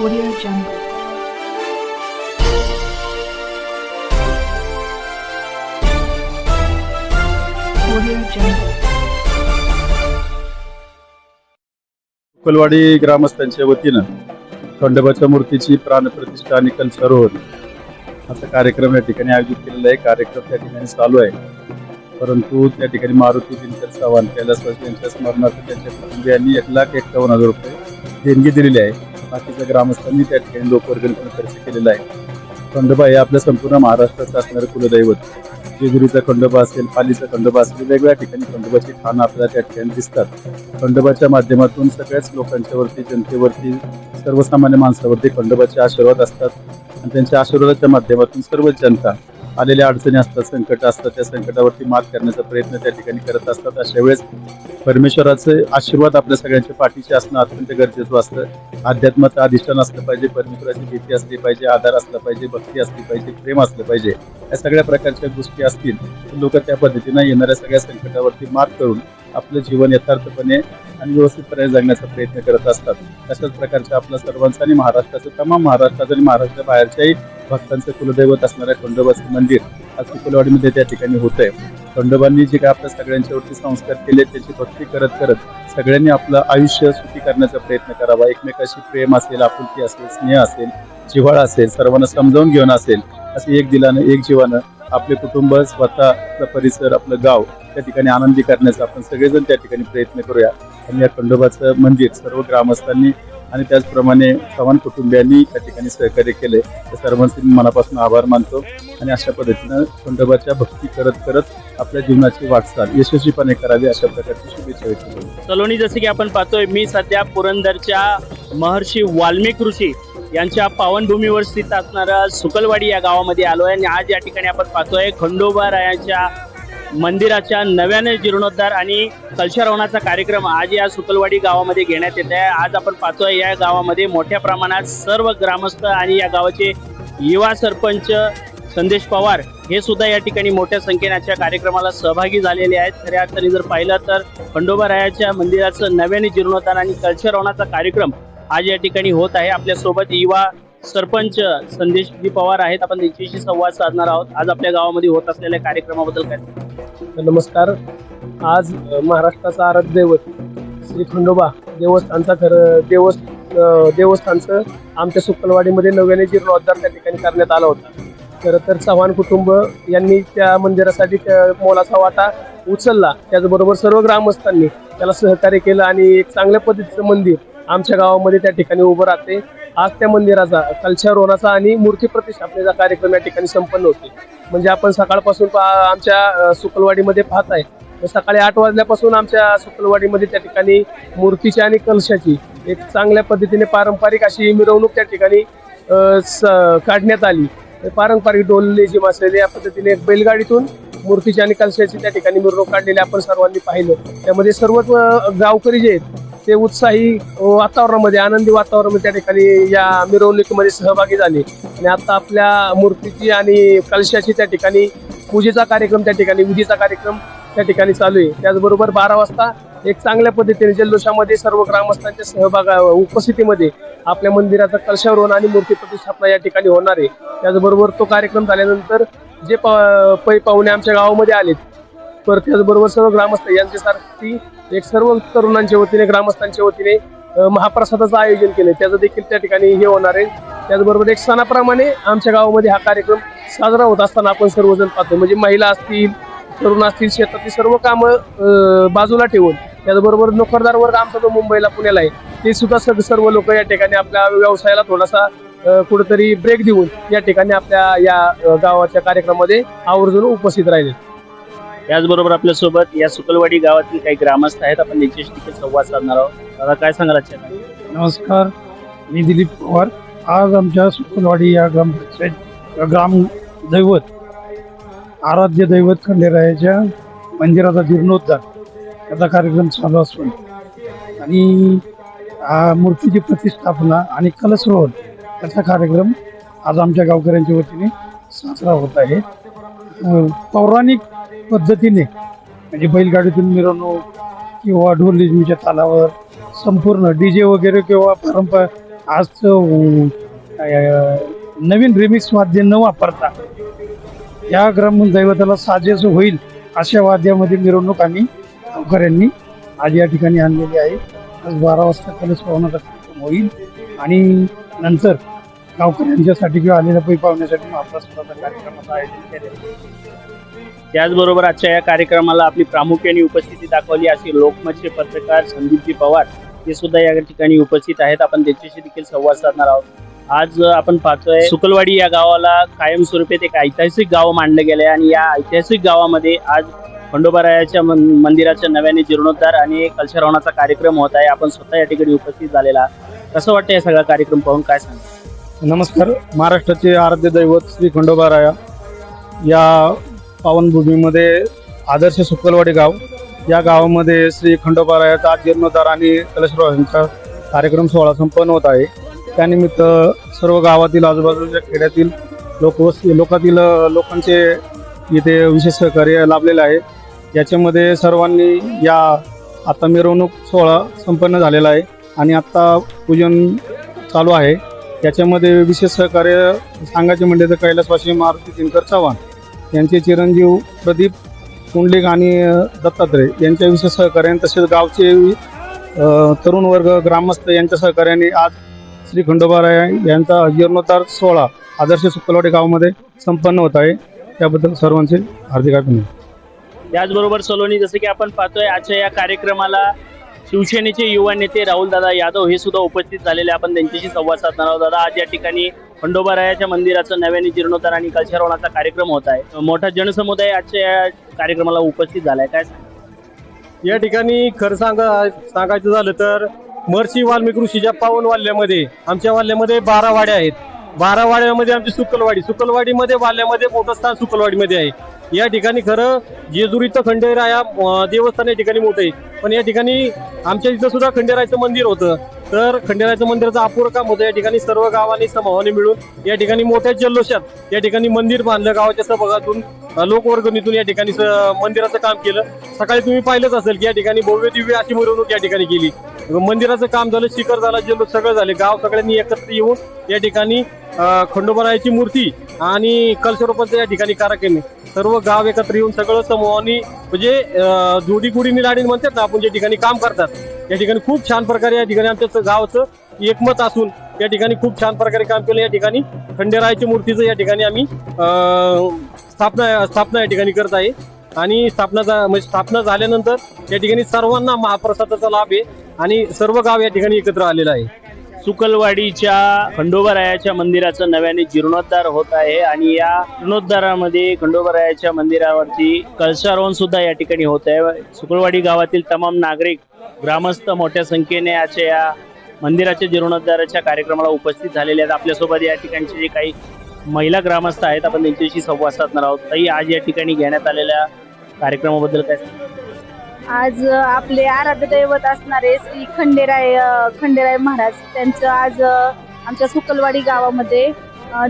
Audio Jungle. कुलवाडी ग्रामस्थांच्या वतीनं खंडोबाच्या मूर्तीची प्राणप्रतिष्ठा आणि सरोवर असा कार्यक्रम या ठिकाणी आयोजित केलेला आहे. कार्यक्रम त्या ठिकाणी चालू आहे. परंतु त्या ठिकाणी मारुती दिनकर चव्हाण कैलासवासी यांच्या स्मरणार्थ त्यांच्या कुटुंबियांनी एक लाख एक्कावन्न हजार रुपये देणगी दिलेली आहे. बाकीच्या ग्रामस्थांनी त्या ठिकाणी लोकवर्गणीतून खर्च केलेला आहे. खंडोबा हे आपल्या संपूर्ण महाराष्ट्राचं असणारं कुलदैवत. जेजुरीचा खंडोबा असेल पालीचा खंडोबा असेल वेगवेगळ्या ठिकाणी खंडोबाची ठाणं आपल्याला त्या ठिकाणी दिसतात. खंडोबाच्या माध्यमातून सगळ्याच लोकांच्यावरती जनतेवरती सर्वसामान्य माणसावरती खंडोबाचे आशीर्वाद असतात. आणि त्यांच्या आशीर्वादाच्या माध्यमातून सर्वच जनता आलेल्या अडचणी असतात संकट असतात त्या संकटावरती मात करण्याचा प्रयत्न त्या ठिकाणी करत असतात. अशा वेळेस परमेश्वराचे आशीर्वाद आपल्या सगळ्यांच्या पाठीशी असणं अत्यंत गरजेचं असतं. अध्यात्माचं अधिष्ठान असलं पाहिजे परमेश्वराची भीती असली पाहिजे आधार असला पाहिजे भक्ती असली पाहिजे प्रेम असलं पाहिजे या सगळ्या प्रकारच्या गोष्टी असतील लोक त्या पद्धतीनं येणाऱ्या सगळ्या संकटावरती मात करून आपलं जीवन यथार्थपणे आणि व्यवस्थितपणे जगण्याचा प्रयत्न करत असतात. तशाच प्रकारच्या आपल्या सर्वांचं आणि महाराष्ट्राचं तमाम महाराष्ट्राचं आणि महाराष्ट्रा बाहेरच्याही भक्तांचं कुलदैवत असणाऱ्या खंडोबाचं मंदिर आज कुलवाडीमध्ये त्या ठिकाणी होत आहे खंडोबांनी जे काय आपल्या सगळ्यांच्यावरती संस्कार केले त्याची भक्ती करत करत सगळ्यांनी आपलं आयुष्य सुखी करण्याचा प्रयत्न करावा. एकमेकाशी प्रेम असेल आपुलकी असेल स्नेह असेल जिव्हाळा असेल सर्वांना समजावून घेऊन असेल असे एक दिलानं एक जीवानं आपले कुटुंब स्वतः आपला परिसर आपलं गाव त्या ठिकाणी आनंदी करण्याचा आपण सगळेजण त्या ठिकाणी प्रयत्न करूया. आणि या खंडोबाचं मंदिर सर्व ग्रामस्थांनी आणि त्याचप्रमाणे चव्हाण कुटुंबियांनी त्या ठिकाणी सहकार्य केले. त्या सर्वांचे मी मनापासून आभार मानतो आणि अशा पद्धतीनं खंडोबाच्या भक्ती करत करत आपल्या जीवनाची वाटचाल यशस्वीपणे करावी अशा प्रकारची शुभेच्छा व्यक्त सलोनी जसे की आपण पाहतोय मी सध्या पुरंदरच्या महर्षी वाल्मिक ऋषी यांच्या पावनभूमीवर स्थित असणारा सुकलवाडी या गावामध्ये आलो आहे. आणि आज या ठिकाणी आपण पाहतोय खंडोबा रायाच्या मंदिराच्या नव्याने जीर्णोद्धार आणि कलशारोहणाचा कार्यक्रम आज या सुकलवाडी गावामध्ये घेण्यात येत आहे. आज आपण पाहतोय या गावामध्ये मोठ्या प्रमाणात सर्व ग्रामस्थ आणि या गावाचे युवा सरपंच संदेश पवार हे सुद्धा या ठिकाणी मोठ्या संख्येने कार्यक्रमाला सहभागी झालेले आहेत. खऱ्या अर्थाने जर पाहिलं तर खंडोबा रायाच्या मंदिराचं नव्याने जीर्णोद्धार आणि कल्चरवणाचा कार्यक्रम आज या ठिकाणी होत आहे. आपल्यासोबत युवा सरपंच संदेशजी पवार आहेत. आपण त्यांच्याशी संवाद साधणार आहोत. आज आपल्या गावामध्ये होत असलेल्या कार्यक्रमाबद्दल काय? नमस्कार. आज महाराष्ट्राचा आराध्य दैवत श्री खंडोबा देवस्थानचा खर देवस् देवस्थानचं आमच्या सुकलवाडीमध्ये नव्याने जीर्णोद्धार त्या ठिकाणी करण्यात आला होता. खरं तर चव्हाण कुटुंब यांनी त्या मंदिरासाठी त्या मोलाचा वाटा उचलला. त्याचबरोबर सर्व ग्रामस्थांनी त्याला सहकार्य केलं आणि एक चांगल्या पद्धतीचं मंदिर आमच्या गावामध्ये त्या ठिकाणी उभं राहते. आज त्या मंदिराचा कलशारोहणाचा आणि मूर्ती प्रतिष्ठापनेचा कार्यक्रम या ठिकाणी संपन्न होते. म्हणजे आपण सकाळपासून पा- आमच्या सुकलवाडीमध्ये पाहत आहे. तर सकाळी आठ वाजल्यापासून आमच्या सुकलवाडीमध्ये त्या ठिकाणी मूर्तीची आणि कलशाची एक चांगल्या पद्धतीने पारंपरिक अशी मिरवणूक त्या ठिकाणी स- काढण्यात आली. पारंपरिक डोलले जिम असेल या पद्धतीने बैलगाडीतून मूर्तीची आणि कलशाची त्या ठिकाणी मिरवणूक काढलेली आपण सर्वांनी पाहिलं. त्यामध्ये सर्वच गावकरी जे आहेत ते उत्साही वातावरणामध्ये आनंदी वातावरणामध्ये त्या ठिकाणी या मिरवणुकीमध्ये सहभागी झाले. आणि आता आपल्या मूर्तीची आणि कलशाची त्या ठिकाणी पूजेचा कार्यक्रम त्या ठिकाणी विधीचा कार्यक्रम त्या ठिकाणी चालू आहे. त्याचबरोबर बारा वाजता एक चांगल्या पद्धतीने जल्लोषामध्ये सर्व ग्रामस्थांच्या सहभाग उपस्थितीमध्ये आपल्या मंदिराचा कलशारोहण आणि मूर्ती प्रतिष्ठापना या ठिकाणी होणार आहे. त्याचबरोबर तो कार्यक्रम झाल्यानंतर जे पा- पै पाहुणे आमच्या गावामध्ये आलेत तर त्याचबरोबर सर्व ग्रामस्थ यांच्यासारखी एक सर्व तरुणांच्या वतीने ग्रामस्थांच्या वतीने महाप्रसादाचं आयोजन केलं त्याचं देखील त्या ठिकाणी हे होणार आहे. त्याचबरोबर एक सणाप्रमाणे आमच्या गावामध्ये हा कार्यक्रम साजरा होत असताना आपण सर्वजण पाहतो म्हणजे महिला असतील तरुण असतील शेतातली सर्व कामं बाजूला ठेवून त्याचबरोबर नोकरदार वर्ग आमचा जो मुंबईला पुण्याला आहे ते सुद्धा सर्व लोक या ठिकाणी आपल्या व्यवसायाला थोडासा कुठेतरी ब्रेक देऊन या ठिकाणी आपल्या या गावाच्या कार्यक्रमामध्ये आवर्जून उपस्थित राहिले. त्याचबरोबर आपल्यासोबत या सुकलवाडी गावातील काही ग्रामस्थ आहेत. आपण त्यांच्याशी देखील संवाद साधणार आहोत. दादा काय सांगाल आजच्या नमस्कार. मी दिलीप पवार. आज आमच्या सुकलवाडी या ग्रामपंचायत ग्राम दैवत आराध्य दैवत खंडेरायाच्या मंदिराचा जीर्णोद्धार. याचा कार्यक्रम चालू असून. आणि मूर्तीची प्रतिष्ठापना आणि कलशरोहण याचा कार्यक्रम आज आमच्या गावकऱ्यांच्या वतीने साजरा होत आहे. पौराणिक पद्धतीने म्हणजे बैलगाडीतून मिरवणूक किंवा ढोल लेझिमच्या तालावर संपूर्ण डी जे वगैरे किंवा परंपरा आजचं नवीन रिमिक्स वाद्य न वापरता या ग्रामदैवताला साजेस होईल अशा वाद्यामध्ये मिरवणूक आम्ही गावकऱ्यांनी आज या ठिकाणी आणलेली आहे. आज बारा वाजता कलश पावनाचा कार्यक्रम होईल आणि नंतर गावकऱ्यांच्यासाठी किंवा आलेल्या पै पावण्यासाठी कार्यक्रमाचं आयोजन केले त्याचबरोबर आजच्या या कार्यक्रमाला आपली प्रामुख्याने उपस्थिती दाखवली. असे लोकमतचे पत्रकार संदीपजी पवार हे सुद्धा या ठिकाणी उपस्थित आहेत. आपण त्यांच्याशी देखील संवाद साधणार आहोत. आज आपण पाहतोय सुकलवाडी या गावाला कायमस्वरूपी एक ऐतिहासिक गाव मानलं गेलंय आणि या ऐतिहासिक गावामध्ये आज खंडोबारायाच्या मंदिराच्या नव्याने जीर्णोद्धार आणि कलशारोहणाचा कार्यक्रम होत आहे. आपण स्वतः या ठिकाणी उपस्थित झालेला कसं वाटतं या सगळा कार्यक्रम पाहून? काय सांगतो नमस्कार. महाराष्ट्राचे आराध्य दैवत श्री खंडोबाराया या पावनभूमीमध्ये आदर्श सुकलवाडी गाव या गावामध्ये श्री खंडोबारायाचा आज जीर्णोद्धार आणि कलशरोहणचा कार्यक्रम सोहळा संपन्न होत आहे. त्यानिमित्त सर्व गावातील आजूबाजूच्या खेड्यातील लोकवस्ती लोकातील लोकांचे इथे विशेष सहकार्य लाभलेलं आहे. याच्यामध्ये सर्वांनी या आता मिरवणूक सोहळा संपन्न झालेला आहे आणि आत्ता पूजन चालू आहे. याच्यामध्ये विशेष सहकार्य सांगायचे म्हणजे तर कैलासवासी मारुती दिनकर चव्हाण यांचे चिरंजीव प्रदीप कुंडलिक आणि दत्तात्रय यांच्या विशेष सहकार्याने तसेच गावचे तरुण वर्ग ग्रामस्थ यांच्या सहकार्याने आज श्री खंडोबाराय यांचा जीर्णोद्धार सोहळा आदर्श सुकलवाडी गावामध्ये संपन्न होत आहे. त्याबद्दल सर्वांचे हार्दिक अभिनंदन. त्याचबरोबर सलोनी जसं की आपण पाहतोय आजच्या या कार्यक्रमाला शिवसेनेचे युवा नेते राहुलदादा यादव हे सुद्धा उपस्थित झालेले. आपण त्यांच्याशी संवाद साधणार आहोत. दादा आज या ठिकाणी खंडोबारायाच्या मंदिराचं नव्याने जीर्णोद्धार आणि कलशारोहणाचा कार्यक्रम होत आहे. मोठा जनसमुदाय आजच्या या कार्यक्रमाला उपस्थित झालाय. काय या ठिकाणी खरं सांगा सांगायचं झालं तर महर्षी वाल्मिकी ऋषीच्या पावन वाल्ल्यामध्ये आमच्या वाल्ल्यामध्ये बारा वाड्या आहेत. बारा वाड्यामध्ये आमची सुकलवाडी. सुकलवाडीमध्ये वाल्यामध्ये मोठं स्थान सुकलवाडीमध्ये आहे. या ठिकाणी खरं जेजुरीचं खंडेराया या देवस्थान या ठिकाणी मोठं आहे. पण या ठिकाणी आमच्या इथं सुद्धा खंडेरायाचं मंदिर होतं. तर खंडेरायाचं मंदिराचं अपूर्ण काम होतं या ठिकाणी सर्व गावांनी समावाने मिळून या ठिकाणी मोठ्या जल्लोषात या ठिकाणी मंदिर बांधलं गावाच्या सहभागातून लोकवर्गणीतून या ठिकाणी स- मंदिराचं काम केलं. सकाळी तुम्ही पाहिलंच असेल की या ठिकाणी भव्य दिव्य अशी मिरवणूक या ठिकाणी केली. मंदिराचं काम झालं शिखर झालं जल्लोष सगळं झाले. गाव सगळ्यांनी एकत्र येऊन या ठिकाणी खंडोबरायाची मूर्ती आणि कलशरोपाचं या ठिकाणी कार्यक्रम सर्व गाव एकत्र येऊन सगळं समूहानी म्हणजे अं, जोडी गुढीनी म्हणतात ना आपण जे ठिकाणी काम करतात या ठिकाणी खूप छान प्रकारे या ठिकाणी आमच्या गावचं एकमत असून या ठिकाणी खूप छान प्रकारे काम केलं. या ठिकाणी खंडेरायाच्या मूर्तीचं या ठिकाणी आम्ही स्थापना स्थापना या ठिकाणी करत आहे. आणि स्थापना झा- म्हणजे स्थापना झाल्यानंतर या ठिकाणी सर्वांना महाप्रसादाचा लाभ आहे आणि सर्व गाव या ठिकाणी एकत्र आलेलं आहे. सुकलवाडीच्या खंडोबरायाच्या मंदिराचं नव्याने जीर्णोद्धार होत आहे आणि या जीर्णोद्धारामध्ये खंडोबरायाच्या मंदिरावरती कळसारोहण सुद्धा या ठिकाणी होत आहे. सुकलवाडी गावातील तमाम नागरिक ग्रामस्थ मोठ्या संख्येने याच्या या मंदिराच्या जीर्णोद्धाराच्या कार्यक्रमाला उपस्थित झालेले आहेत. आपल्यासोबत या ठिकाणचे जे काही महिला ग्रामस्थ आहेत आपण त्यांच्याशी संवाद साधणार आहोत. ताई आज या ठिकाणी घेण्यात आलेल्या कार्यक्रमाबद्दल काय आज आपले आराध्य दैवत असणारे श्री खंडेराय खंडेराय महाराज त्यांचं आज आमच्या सुकलवाडी गावामध्ये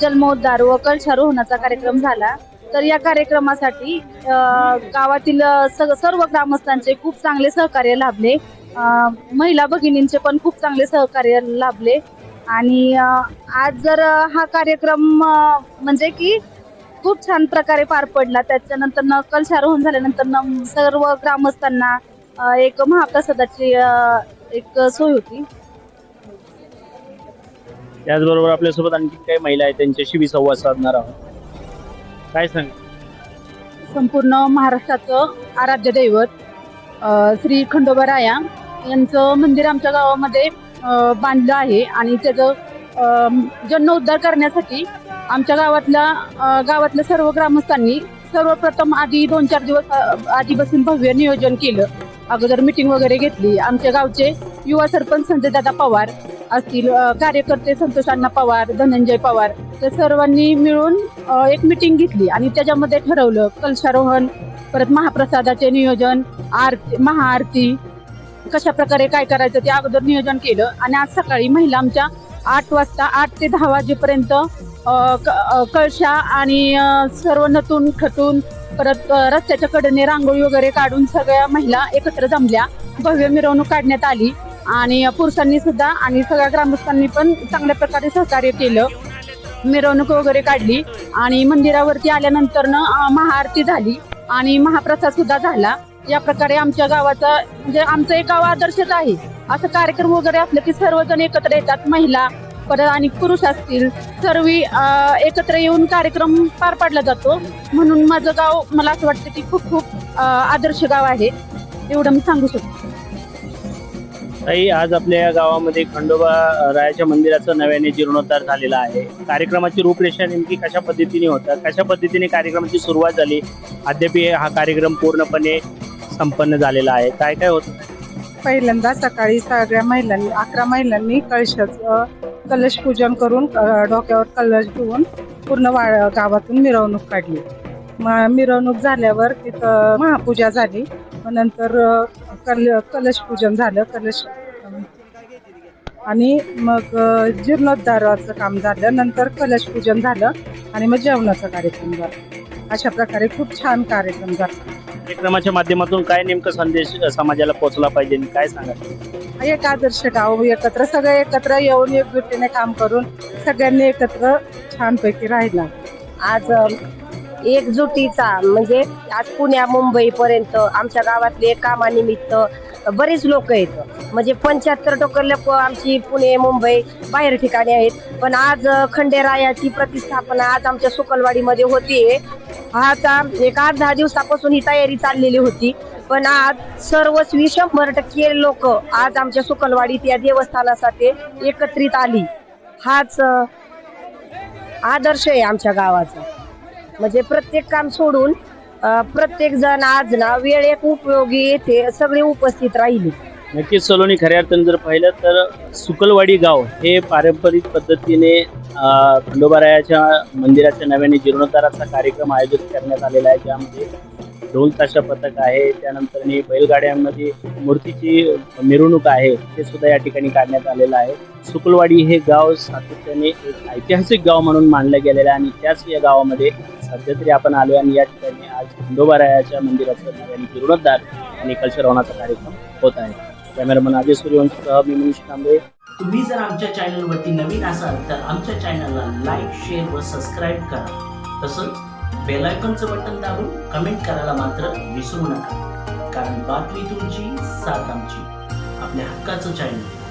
जन्मोद्धार व कलशारोहणाचा कार्यक्रम झाला. तर या कार्यक्रमासाठी गावातील सर्व ग्रामस्थांचे खूप चांगले सहकार्य लाभले. महिला भगिनींचे पण खूप चांगले सहकार्य लाभले. आणि आज जर हा कार्यक्रम म्हणजे की खूप छान प्रकारे पार पडला. त्याच्यानंतर न कलशारोहण झाल्यानंतर न सर्व ग्रामस्थांना एक महाप्रसादाची एक सोय होती. त्याचबरोबर आपल्यासोबत आणखी काही महिला आहेत त्यांच्याशी बी संवाद साधणार आहोत. काय सांग? संपूर्ण महाराष्ट्राचं आराध्य दैवत श्री खंडोबाराया यांचं मंदिर आमच्या गावामध्ये बांधलं आहे आणि त्याचं अ, जन्मोद्धार करण्यासाठी आमच्या गावातल्या गावातल्या सर्व ग्रामस्थांनी सर्वप्रथम आधी दोन चार दिवस आधी आधीपासून भव्य नियोजन केलं. अगोदर मिटिंग वगैरे घेतली. आमच्या गावचे युवा सरपंच संजयदादा पवार असतील कार्यकर्ते संतोष अण्णा पवार धनंजय पवार तर सर्वांनी मिळून एक मिटिंग घेतली. आणि त्याच्यामध्ये ठरवलं कलशारोहण परत महाप्रसादाचे नियोजन आरती महाआरती कशा प्रकारे काय करायचं ते अगोदर नियोजन केलं. आणि आज सकाळी महिला आमच्या आठ वाजता आठ ते दहा वाजेपर्यंत कळशा आणि सर्व नटून खटून परत रस्त्याच्या कडेने रांगोळी वगैरे काढून सगळ्या महिला एकत्र जमल्या. भव्य मिरवणूक काढण्यात आली आणि पुरुषांनी सुद्धा आणि सगळ्या ग्रामस्थांनी पण चांगल्या प्रकारे सहकार्य केलं. मिरवणूक वगैरे काढली आणि मंदिरावरती आल्यानंतरनं महाआरती झाली आणि महाप्रसाद सुद्धा झाला. या प्रकारे आमच्या गावाचा म्हणजे आमचं एक गाव आदर्शच आहे. असं कार्यक्रम वगैरे असलं की सर्वजण एकत्र येतात महिला परत आणि पुरुष असतील सर्व एकत्र येऊन कार्यक्रम पार पाडला जातो. म्हणून माझं गाव मला असं वाटतं की खूप खूप आदर्श गाव आहे. एवढं मी सांगू शकतो. ताई आज आपल्या या गावामध्ये खंडोबा रायाच्या मंदिराचं नव्याने जीर्णोद्धार झालेला आहे. कार्यक्रमाची रूपरेषा नेमकी कशा पद्धतीने होता? कशा पद्धतीने कार्यक्रमाची सुरुवात झाली? अद्याप हा कार्यक्रम पूर्णपणे संपन्न झालेला आहे. काय काय होतं? पहिल्यांदा सकाळी सगळ्या महिलांनी अकरा महिलांनी कळशाचं कलश पूजन करून डोक्यावर कलश घेऊन पूर्ण वा गावातून मिरवणूक काढली. मिरवणूक झाल्यावर तिथं महापूजा झाली. मग नंतर कल कलश पूजन झालं. कलश आणि मग जीर्णोद्धाराचं काम झालं. नंतर कलश पूजन झालं आणि मग जेवणाचा कार्यक्रम झाला. अशा प्रकारे खूप छान कार्यक्रम झाला. कार्यक्रमाच्या माध्यमातून काय नेमकं संदेश समाजाला पोहोचला पाहिजे काय सांगा एक आदर्श आहो एकत्र सगळे एकत्र येऊन एकजुटीने काम करून सगळ्यांनी एकत्र छानपैकी राहिला. आज एकजुटीचा म्हणजे आज पुण्या मुंबई पर्यंत आमच्या गावातले कामानिमित्त बरेच लोक आहेत. म्हणजे पंच्याहत्तर टक्के लोक आमची पुणे मुंबई बाहेर ठिकाणी आहेत. पण आज खंडेरायाची प्रतिष्ठापना आज आमच्या सुकलवाडीमध्ये होतीये. आता एक आठ दहा दिवसापासून ही तयारी चाललेली होती. पण आज सर्वस्वी शंभर टक्के लोक आज आमच्या सुकलवाडीत या देवस्थानासाठी एकत्रित आली. हाच आदर्श आहे आमच्या गावाचा. म्हणजे प्रत्येक काम सोडून प्रत्येक जण आज ना वेळेत उपयोगी येथे सगळे उपस्थित राहिले. नक्कीच सलोनी खऱ्या अर्थाने जर पाहिलं तर सुकलवाडी गाव हे पारंपरिक पद्धतीने अं, खंडोबारायाच्या मंदिराच्या नव्याने जीर्णोद्धाराचा कार्यक्रम आयोजित करण्यात आलेला आहे. ज्यामध्ये ढोल ताशा पथक आहे त्यानंतर बैलगाड्यांमध्ये मूर्तीची मिरवणूक आहे ते सुद्धा या ठिकाणी काढण्यात आलेलं आहे. सुकलवाडी हे गाव सातत्याने एक ऐतिहासिक गाव म्हणून मानलं गेलेलं आहे आणि त्याच या गावामध्ये सध्या तरी आपण आलो आणि या ठिकाणी आज खंडोबारायाच्या मंदिराचं नव्याने जीर्णोद्धार आणि कल्चर होण्याचा कार्यक्रम होत आहे. कॅमेरामन अजय सूर्यवंशीसह मी मनीष कांबळे. तुम्ही जर आमच्या चॅनलवरती नवीन असाल तर आमच्या चॅनलला लाईक शेअर व सबस्क्राईब करा. तसंच बेलायकॉनचं बटन दाबून कमेंट करायला मात्र विसरू नका. कारण बातमी तुमची साथ आमची. आपल्या हक्काचं चॅनल.